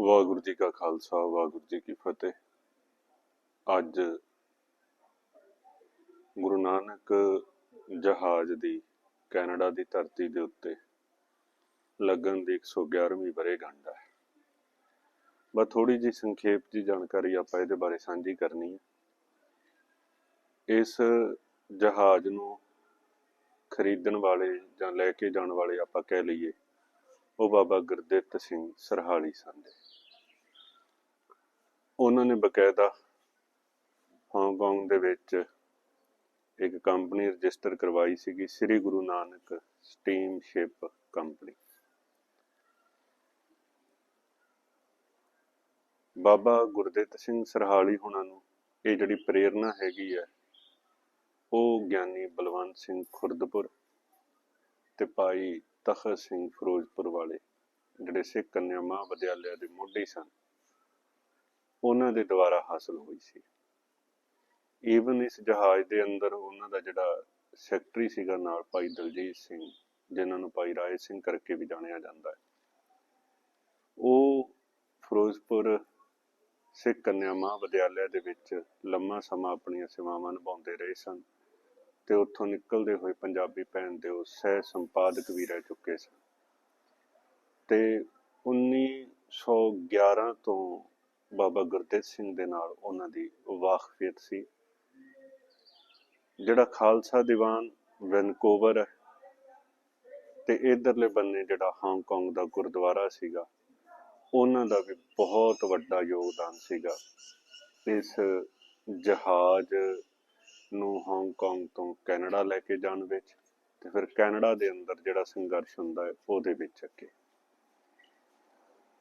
ਵਾਹਿਗੁਰੂ ਜੀ ਕਾ ਖਾਲਸਾ, ਵਾਹਿਗੁਰੂ ਜੀ ਕੀ ਫਤਿਹ। ਅੱਜ ਗੁਰੂ ਨਾਨਕ ਜਹਾਜ਼ ਦੀ, ਕੈਨੇਡਾ ਦੀ ਧਰਤੀ ਦੇ ਉੱਤੇ ਲੱਗਣ ਦੀ 111ਵੀਂ ਵਰ੍ਹੇਗੰਢ ਹੈ। ਬਸ ਥੋੜੀ ਜੀ ਸੰਖੇਪ ਜੀ ਜਾਣਕਾਰੀ ਆਪਾਂ ਇਹਦੇ ਬਾਰੇ ਸਾਂਝੀ ਕਰਨੀ ਹੈ। ਇਸ ਜਹਾਜ਼ ਨੂੰ ਖਰੀਦਣ ਵਾਲੇ ਜਾਂ ਲੈ ਕੇ ਜਾਣ ਵਾਲੇ ਆਪਾਂ ਕਹਿ ਲਈਏ, ਉਹ ਬਾਬਾ ਗੁਰਦਿੱਤ ਸਿੰਘ ਸਰਹਾਲੀ ਸਨ। ਉਹਨਾਂ ਨੇ ਬਕਾਇਦਾ ਹਾਂਗਕਾਂਗ ਦੇ ਵਿੱਚ ਇੱਕ ਕੰਪਨੀ ਰਜਿਸਟਰ ਕਰਵਾਈ ਸੀਗੀ, ਸ੍ਰੀ ਗੁਰੂ ਨਾਨਕ ਸਟੀਮਸ਼ਿਪ ਕੰਪਨੀ ਬਾਬਾ ਗੁਰਦਿੱਤ ਸਿੰਘ ਸਰਹਾਲੀ ਹੁਣਾਂ ਨੂੰ ਇਹ ਜਿਹੜੀ ਪ੍ਰੇਰਣਾ ਹੈਗੀ ਹੈ, ਉਹ ਗਿਆਨੀ ਬਲਵੰਤ ਸਿੰਘ ਖੁਰਦਪੁਰ ਤੇ ਭਾਈ ਤਖਤ ਸਿੰਘ ਫਿਰੋਜ਼ਪੁਰ ਵਾਲੇ, ਜਿਹੜੇ ਸਿੱਖ ਕੰਨਿਆ ਮਹਾਵਿਦਿਆਲਿਆ ਦੇ ਮੋਢੀ ਸਨ। ਉਹਨਾਂ ਦੇ ਦੁਆਰਾ ਹਾਸਲ ਹੋਈ ਸੀ। ਈਵਨ ਇਸ ਜਹਾਜ਼ ਦੇ ਅੰਦਰ ਉਹਨਾਂ ਦਾ ਜਿਹੜਾ ਸੈਕਟਰੀ ਸੀਗਾ ਨਾਲ ਭਾਈ ਦਲਜੀਤ ਸਿੰਘ, ਜਿਨ੍ਹਾਂ ਨੂੰ ਭਾਈ ਰਾਏ ਸਿੰਘ ਕਰਕੇ ਵੀ ਜਾਣਿਆ ਜਾਂਦਾ ਹੈ। ਉਹ ਫਿਰੋਜ਼ਪੁਰ ਸਿੱਖ ਕੰਨਿਆ ਮਹਾਵਿਦਿਆਲਿਆ ਦੇ ਵਿੱਚ ਲੰਮਾ ਸਮਾਂ ਆਪਣੀਆਂ ਸੇਵਾਵਾਂ ਨਿਭਾਉਂਦੇ ਰਹੇ ਸਨ ਤੇ ਉੱਥੋਂ ਨਿਕਲਦੇ ਹੋਏ ਪੰਜਾਬੀ ਭੈਣ ਦੇ ਉਹ ਸਹਿ ਸੰਪਾਦਕ ਵੀ ਰਹਿ ਚੁੱਕੇ ਸਨ। ਤੇ 1911 ਤੋਂ ਬਾਬਾ ਗੁਰਦੇਵ ਸਿੰਘ ਦੇ ਨਾਲ ਉਹਨਾਂ ਦੀ ਵਾਕਫੀਅਤ ਸੀ। ਜਿਹੜਾ ਖਾਲਸਾ ਦੀਵਾਨ ਵੈਨਕੂਵਰ ਹੈ ਤੇ ਇਧਰਲੇ ਬੰਨੇ ਜਿਹੜਾ ਹਾਂਗਕਾਂਗ ਦਾ ਗੁਰਦੁਆਰਾ ਸੀਗਾ, ਉਹਨਾਂ ਦਾ ਵੀ ਬਹੁਤ ਵੱਡਾ ਯੋਗਦਾਨ ਸੀਗਾ। ਇਸ ਜਹਾਜ਼ ਨੂੰ ਹਾਂਗਕਾਂਗ ਤੋਂ ਕੈਨੇਡਾ ਲੈ ਕੇ ਜਾਣ ਵਿੱਚ ਤੇ ਫਿਰ ਕੈਨੇਡਾ ਦੇ ਅੰਦਰ ਜਿਹੜਾ ਸੰਘਰਸ਼ ਹੁੰਦਾ ਹੈ, ਉਹਦੇ ਵਿੱਚ ਅੱਗੇ।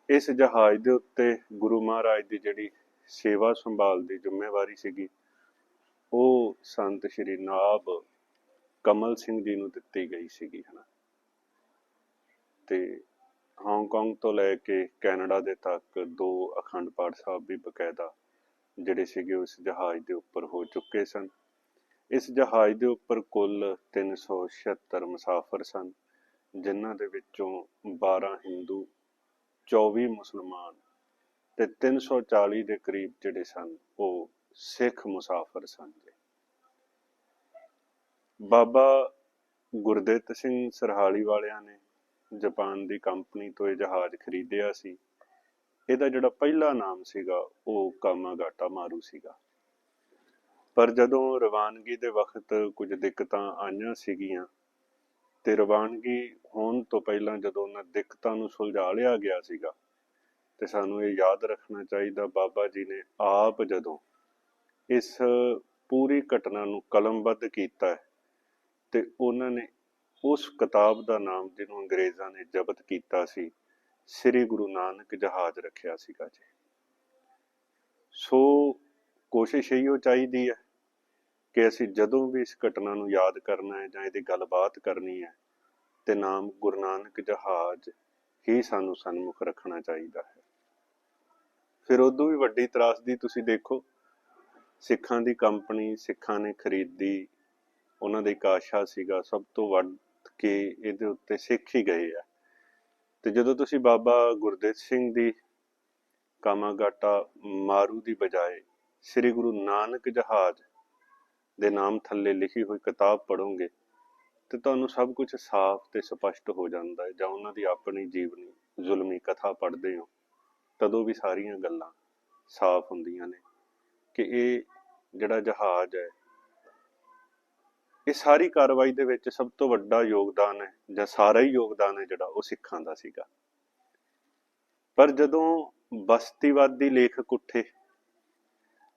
ਇਸ ਜਹਾਜ਼ ਦੇ ਉੱਤੇ ਗੁਰੂ ਮਹਾਰਾਜ ਦੀ ਜਿਹੜੀ ਸੇਵਾ ਸੰਭਾਲ ਦੀ ਜ਼ਿੰਮੇਵਾਰੀ ਸੀਗੀ, ਉਹ ਸੰਤ ਸ਼੍ਰੀ ਨਾਬ ਕਮਲ ਸਿੰਘ ਜੀ ਨੂੰ ਦਿੱਤੀ ਗਈ ਸੀਗੀ, ਹਨਾ। ਤੇ ਹਾਂਗਕਾਂਗ ਤੋਂ ਲੈ ਕੇ ਕੈਨੇਡਾ ਦੇ ਤੱਕ ਦੋ ਅਖੰਡ ਪਾਠ ਸਾਹਿਬ ਵੀ ਬਕਾਇਦਾ ਜਿਹੜੇ ਸੀਗੇ ਉਸ ਜਹਾਜ਼ ਦੇ ਉੱਪਰ ਹੋ ਚੁੱਕੇ ਸਨ। ਇਸ ਜਹਾਜ਼ ਦੇ ਉੱਪਰ ਕੁੱਲ 376 ਮੁਸਾਫਰ ਸਨ, ਜਿਨ੍ਹਾਂ ਦੇ ਵਿੱਚੋਂ 12 ਹਿੰਦੂ 24 ਮੁਸਲਮਾਨ ਤੇ 340 ਦੇ ਕਰੀਬ ਜਿਹੜੇ ਸਨ, ਉਹ ਸਿੱਖ ਮੁਸਾਫਰ ਸਨ ਬਾਬਾ ਗੁਰਦਿੱਤ ਸਿੰਘ ਸਰਹਾਲੀ ਵਾਲਿਆਂ ਨੇ ਜਾਪਾਨ ਦੀ ਕੰਪਨੀ ਤੋਂ ਇਹ ਜਹਾਜ਼ ਖਰੀਦਿਆ ਸੀ। ਇਹਦਾ ਜਿਹੜਾ ਪਹਿਲਾ ਨਾਮ ਸੀਗਾ, ਉਹ ਕਾਮਾਗਾਟਾ ਮਾਰੂ ਸੀਗਾ। ਪਰ ਜਦੋਂ ਰਵਾਨਗੀ ਦੇ ਵਕਤ ਕੁਝ ਦਿੱਕਤਾਂ ਆਈਆਂ ਸੀਗੀਆਂ ਤੇ ਰਵਾਨਗੀ ਹੋਣ ਤੋਂ ਪਹਿਲਾਂ ਜਦੋਂ ਉਹਨਾਂ ਦਿੱਕਤਾਂ ਨੂੰ ਸੁਲਝਾ ਲਿਆ ਗਿਆ ਸੀਗਾ, ਤੇ ਸਾਨੂੰ ਇਹ ਯਾਦ ਰੱਖਣਾ ਚਾਹੀਦਾ ਬਾਬਾ ਜੀ ਨੇ ਆਪ ਜਦੋਂ ਇਸ ਪੂਰੀ ਘਟਨਾ ਨੂੰ ਕਲਮਬੱਧ ਕੀਤਾ ਹੈ, ਤੇ ਉਹਨਾਂ ਨੇ ਉਸ ਕਿਤਾਬ ਦਾ ਨਾਮ ਜਿਹਨੂੰ ਅੰਗਰੇਜ਼ਾਂ ਨੇ ਜ਼ਬਤ ਕੀਤਾ ਸੀ, ਸ੍ਰੀ ਗੁਰੂ ਨਾਨਕ ਜਹਾਜ਼ ਰੱਖਿਆ ਸੀਗਾ ਜੀ। ਸੋ ਕੋਸ਼ਿਸ਼ ਇਹੋ ਚਾਹੀਦੀ ਹੈ ਕਿ ਅਸੀਂ ਜਦੋਂ ਵੀ ਇਸ ਘਟਨਾ ਨੂੰ ਯਾਦ ਕਰਨਾ ਹੈ ਜਾਂ ਇਹਦੀ ਗੱਲਬਾਤ ਕਰਨੀ ਹੈ, ਤੇ ਨਾਮ ਗੁਰੂ ਨਾਨਕ ਜਹਾਜ਼ ਹੀ ਸਾਨੂੰ ਸਨਮੁਖ ਰੱਖਣਾ ਚਾਹੀਦਾ ਹੈ। ਫਿਰ ਉਦੋਂ ਵੀ ਵੱਡੀ ਤਰਾਸਦੀ ਤੁਸੀਂ ਦੇਖੋ, ਸਿੱਖਾਂ ਦੀ ਕੰਪਨੀ, ਸਿੱਖਾਂ ਨੇ ਖਰੀਦੀ, ਉਹਨਾਂ ਦਾ ਇੱਕ ਆਸ਼ਾ ਸੀਗਾ, ਸਭ ਤੋਂ ਵੱਧ ਕੇ ਇਹਦੇ ਉੱਤੇ ਸਿੱਖ ਹੀ ਗਏ ਆ। ਤੇ ਜਦੋਂ ਤੁਸੀਂ ਬਾਬਾ ਗੁਰਦੇਵ ਸਿੰਘ ਦੀ ਕਾਮਾਗਾਟਾ ਮਾਰੂ ਦੀ ਬਜਾਏ ਸ੍ਰੀ ਗੁਰੂ ਨਾਨਕ ਜਹਾਜ਼ ਦੇ ਨਾਮ ਥੱਲੇ ਲਿਖੀ ਹੋਈ ਕਿਤਾਬ ਪੜੋਗੇ ਤੇ ਤੁਹਾਨੂੰ ਸਭ ਕੁਝ ਸਾਫ਼ ਤੇ ਸਪਸ਼ਟ ਹੋ ਜਾਂਦਾ ਹੈ, ਜਾਂ ਉਹਨਾਂ ਦੀ ਆਪਣੀ ਜੀਵਨੀ ਜ਼ੁਲਮੀ ਕਥਾ ਪੜ੍ਹਦੇ ਹੋ, ਤਦੋਂ ਵੀ ਸਾਰੀਆਂ ਗੱਲਾਂ ਸਾਫ਼ ਹੁੰਦੀਆਂ ਨੇ ਕਿ ਇਹ ਜਿਹੜਾ ਜਹਾਜ਼ ਹੈ, ਇਹ ਸਾਰੀ ਕਾਰਵਾਈ ਦੇ ਵਿੱਚ ਸਭ ਤੋਂ ਵੱਡਾ ਯੋਗਦਾਨ ਹੈ, ਜਾਂ ਸਾਰਾ ਹੀ ਯੋਗਦਾਨ ਹੈ ਜਿਹੜਾ ਉਹ ਸਿੱਖਾਂ ਦਾ ਸੀਗਾ। ਪਰ ਜਦੋਂ ਬਸਤੀਵਾਦੀ ਲੇਖਕ ਉੱਠੇ,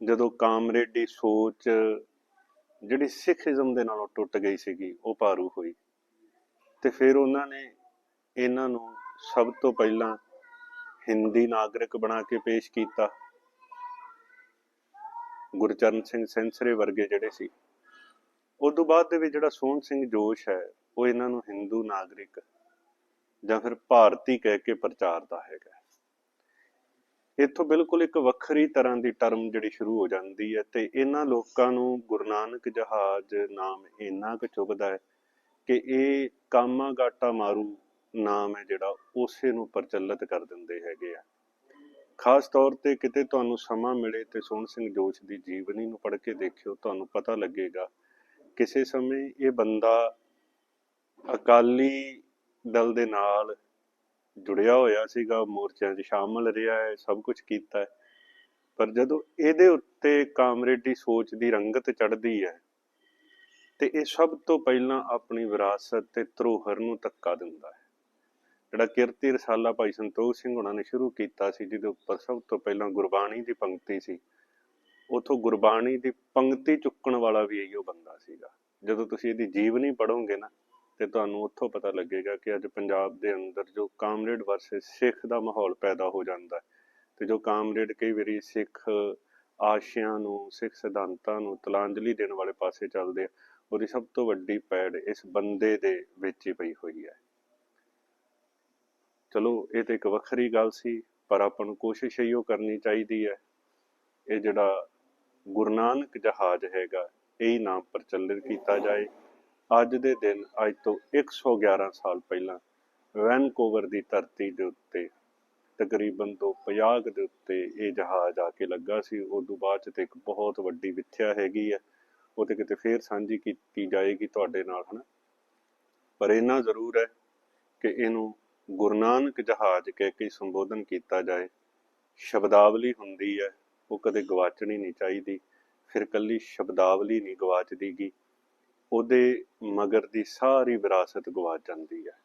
ਜਦੋਂ ਕਾਮਰੇਡੀ ਸੋਚ ਜਿਹੜੀ ਸਿੱਖੀਜ਼ਮ ਦੇ ਨਾਲੋਂ ਟੁੱਟ ਗਈ ਸੀਗੀ, ਉਹ ਭਾਰੂ ਹੋਈ। ਤੇ ਫਿਰ ਉਹਨਾਂ ਨੇ ਇਹਨਾਂ ਨੂੰ ਸਭ ਤੋਂ ਪਹਿਲਾਂ ਹਿੰਦੀ ਨਾਗਰਿਕ ਬਣਾ ਕੇ ਪੇਸ਼ ਕੀਤਾ। ਗੁਰਚਰਨ ਸਿੰਘ ਸੈਂਸਰੇ ਵਰਗੇ ਜਿਹੜੇ ਸੀ। ਉਸ ਤੋਂ ਬਾਅਦ ਦੇ ਵਿੱਚ ਜਿਹੜਾ ਸੋਹਣ ਸਿੰਘ ਜੋਸ਼ ਹੈ, ਉਹ ਇਹਨਾਂ ਨੂੰ ਹਿੰਦੂ ਨਾਗਰਿਕ ਜਾਂ ਫਿਰ ਭਾਰਤੀ ਕਹਿ ਕੇ ਪ੍ਰਚਾਰਦਾ ਹੈਗਾ। ਇੱਥੋਂ ਬਿਲਕੁਲ ਇੱਕ ਵੱਖਰੀ ਤਰ੍ਹਾਂ ਦੀ ਟਰਮ ਜਿਹੜੀ ਸ਼ੁਰੂ ਹੋ ਜਾਂਦੀ ਹੈ ਤੇ ਇਹਨਾਂ ਲੋਕਾਂ ਨੂੰ ਗੁਰੂ ਨਾਨਕ ਜਹਾਜ਼ ਨਾਮ ਇੰਨਾ ਕੁ ਚੁਭਦਾ ਹੈ ਕਿ ਇਹ ਕਾਮਾ ਗਾਟਾ ਮਾਰੂ ਨਾਮ ਹੈ ਜਿਹੜਾ ਉਸੇ ਨੂੰ ਪ੍ਰਚਲਿਤ ਕਰ ਦਿੰਦੇ ਹੈਗੇ ਆ। ਖਾਸ ਤੌਰ ਤੇ ਕਿਤੇ ਤੁਹਾਨੂੰ ਸਮਾਂ ਮਿਲੇ ਤੇ ਸੋਹਣ ਸਿੰਘ ਜੋਸ਼ ਦੀ ਜੀਵਨੀ ਨੂੰ ਪੜ੍ਹ ਕੇ ਦੇਖਿਓ, ਤੁਹਾਨੂੰ ਪਤਾ ਲੱਗੇਗਾ ਕਿਸੇ ਸਮੇਂ ਇਹ ਬੰਦਾ ਅਕਾਲੀ ਦਲ ਦੇ ਨਾਲ ਜੁੜਿਆ ਹੋਇਆ ਸੀਗਾ, ਮੋਰਚਿਆਂ 'ਚ ਸ਼ਾਮਲ ਰਿਹਾ ਹੈ, ਸਭ ਕੁਝ ਕੀਤਾ ਹੈ। ਪਰ ਜਦੋਂ ਇਹਦੇ ਉੱਤੇ ਕਾਮਰੇਡੀ ਸੋਚ ਦੀ ਰੰਗਤ ਚੜਦੀ ਹੈ, ਤੇ ਇਹ ਸਭ ਤੋਂ ਪਹਿਲਾਂ ਆਪਣੀ ਵਿਰਾਸਤ ਤੇ ਧਰੋਹਰ ਨੂੰ ਧੱਕਾ ਦਿੰਦਾ ਹੈ। ਜਿਹੜਾ ਕਿਰਤੀ ਰਸਾਲਾ ਭਾਈ ਸੰਤੋਖ ਸਿੰਘ ਹੁਣਾਂ ਨੇ ਸ਼ੁਰੂ ਕੀਤਾ ਸੀ, ਜਿਹਦੇ ਉੱਪਰ ਸਭ ਤੋਂ ਪਹਿਲਾਂ ਗੁਰਬਾਣੀ ਦੀ ਪੰਕਤੀ ਸੀ, ਉਥੋਂ ਗੁਰਬਾਣੀ ਦੀ ਪੰਕਤੀ ਚੁੱਕਣ ਵਾਲਾ ਵੀ ਇਹੋ ਬੰਦਾ ਸੀਗਾ। ਜਦੋਂ ਤੁਸੀਂ ਇਹਦੀ ਜੀਵਨੀ ਪੜੋਗੇ ਨਾ ਤੇ ਤੁਹਾਨੂੰ ਉੱਥੋਂ ਪਤਾ ਲੱਗੇਗਾ ਕਿ ਅੱਜ ਪੰਜਾਬ ਦੇ ਅੰਦਰ ਜੋ ਕਾਮਰੇਡ ਵਰਸਸ ਸਿੱਖ ਦਾ ਮਾਹੌਲ ਪੈਦਾ ਹੋ ਜਾਂਦਾ ਹੈ ਤੇ ਜੋ ਕਾਮਰੇਡ ਕਈ ਵਾਰੀ ਸਿੱਖ ਆਸ਼ਿਆਂ ਨੂੰ, ਸਿੱਖ ਸਿਧਾਂਤਾਂ ਨੂੰ ਤਲਾਂਜਲੀ ਦੇਣ ਵਾਲੇ ਪਾਸੇ ਚੱਲਦੇ ਆ, ਉਹਦੀ ਸਭ ਤੋਂ ਵੱਡੀ ਪੈੜ ਇਸ ਬੰਦੇ ਦੇ ਵਿੱਚ ਹੀ ਪਈ ਹੋਈ ਹੈ। ਚਲੋ, ਇਹ ਤਾਂ ਇੱਕ ਵੱਖਰੀ ਗੱਲ ਸੀ, ਪਰ ਆਪਾਂ ਨੂੰ ਕੋਸ਼ਿਸ਼ ਇਹੋ ਕਰਨੀ ਚਾਹੀਦੀ ਹੈ। ਇਹ ਜਿਹੜਾ ਗੁਰੂ ਨਾਨਕ ਜਹਾਜ਼ ਹੈਗਾ, ਇਹ ਨਾਮ ਪ੍ਰਚਲਿਤ ਕੀਤਾ ਜਾਏ। ਅੱਜ ਦੇ ਦਿਨ, ਅੱਜ ਤੋਂ 111 ਸਾਲ ਪਹਿਲਾਂ ਵੈਨਕੂਵਰ ਦੀ ਧਰਤੀ ਦੇ ਉੱਤੇ, ਤਕਰੀਬਨ ਤੋਂ 50 ਦੇ ਉੱਤੇ ਇਹ ਜਹਾਜ਼ ਆ ਕੇ ਲੱਗਾ ਸੀ। ਉਦੋਂ ਬਾਅਦ ਚ ਤੇ ਇੱਕ ਬਹੁਤ ਵੱਡੀ ਵਿਥਿਆ ਹੈਗੀ ਹੈ ਉਹ ਤੇ ਕਿਤੇ ਫੇਰ ਸਾਂਝੀ ਕੀਤੀ ਜਾਏਗੀ ਤੁਹਾਡੇ ਨਾਲ, ਹਨਾ? ਪਰ ਇੰਨਾ ਜ਼ਰੂਰ ਹੈ ਕਿ ਇਹਨੂੰ ਗੁਰੂ ਨਾਨਕ ਜਹਾਜ਼ ਕਹਿ ਕੇ ਸੰਬੋਧਨ ਕੀਤਾ ਜਾਏ। ਸ਼ਬਦਾਵਲੀ ਹੁੰਦੀ ਹੈ, ਉਹ ਕਦੇ ਗਵਾਚਣੀ ਨਹੀਂ ਚਾਹੀਦੀ। ਫਿਰ ਕੱਲੀ ਸ਼ਬਦਾਵਲੀ ਨਹੀਂ ਗਵਾਚਦੀਗੀ। ਉਹਦੇ ਮਗਰ ਦੀ ਸਾਰੀ ਵਿਰਾਸਤ ਗਵਾਚ ਜਾਂਦੀ ਹੈ।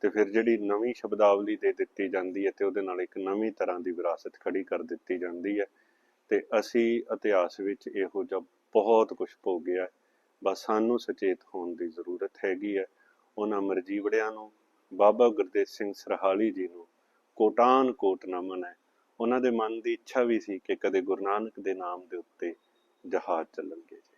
ਤੇ ਫਿਰ ਜਿਹੜੀ ਨਵੀਂ ਸ਼ਬਦਾਵਲੀ ਦੇ ਦਿੱਤੀ ਜਾਂਦੀ ਹੈ ਤੇ ਉਹਦੇ ਨਾਲ ਇੱਕ ਨਵੀਂ ਤਰ੍ਹਾਂ ਦੀ ਵਿਰਾਸਤ ਖੜੀ ਕਰ ਦਿੱਤੀ ਜਾਂਦੀ ਹੈ। ਤੇ ਅਸੀਂ ਇਤਿਹਾਸ ਵਿੱਚ ਇਹੋ ਜਿਹਾ ਬਹੁਤ ਕੁਝ ਭੋਗਿਆ ਹੈ। ਬਸ ਸਾਨੂੰ ਸੁਚੇਤ ਹੋਣ ਦੀ ਜ਼ਰੂਰਤ ਹੈਗੀ ਹੈ। ਉਹਨਾਂ ਮਰਜੀਵੜਿਆਂ ਨੂੰ, ਬਾਬਾ ਗੁਰਦੇਵ ਸਿੰਘ ਸਰਹਾਲੀ ਜੀ ਨੂੰ ਕੋਟਾਨ ਕੋਟ ਨਮਨ ਹੈ। ਉਹਨਾਂ ਦੇ ਮਨ ਦੀ ਇੱਛਾ ਵੀ ਸੀ ਕਿ ਕਦੇ ਗੁਰੂ ਨਾਨਕ ਦੇ ਨਾਮ ਦੇ ਉੱਤੇ ਜਹਾਜ਼ ਚੱਲਣਗੇ ਜੀ।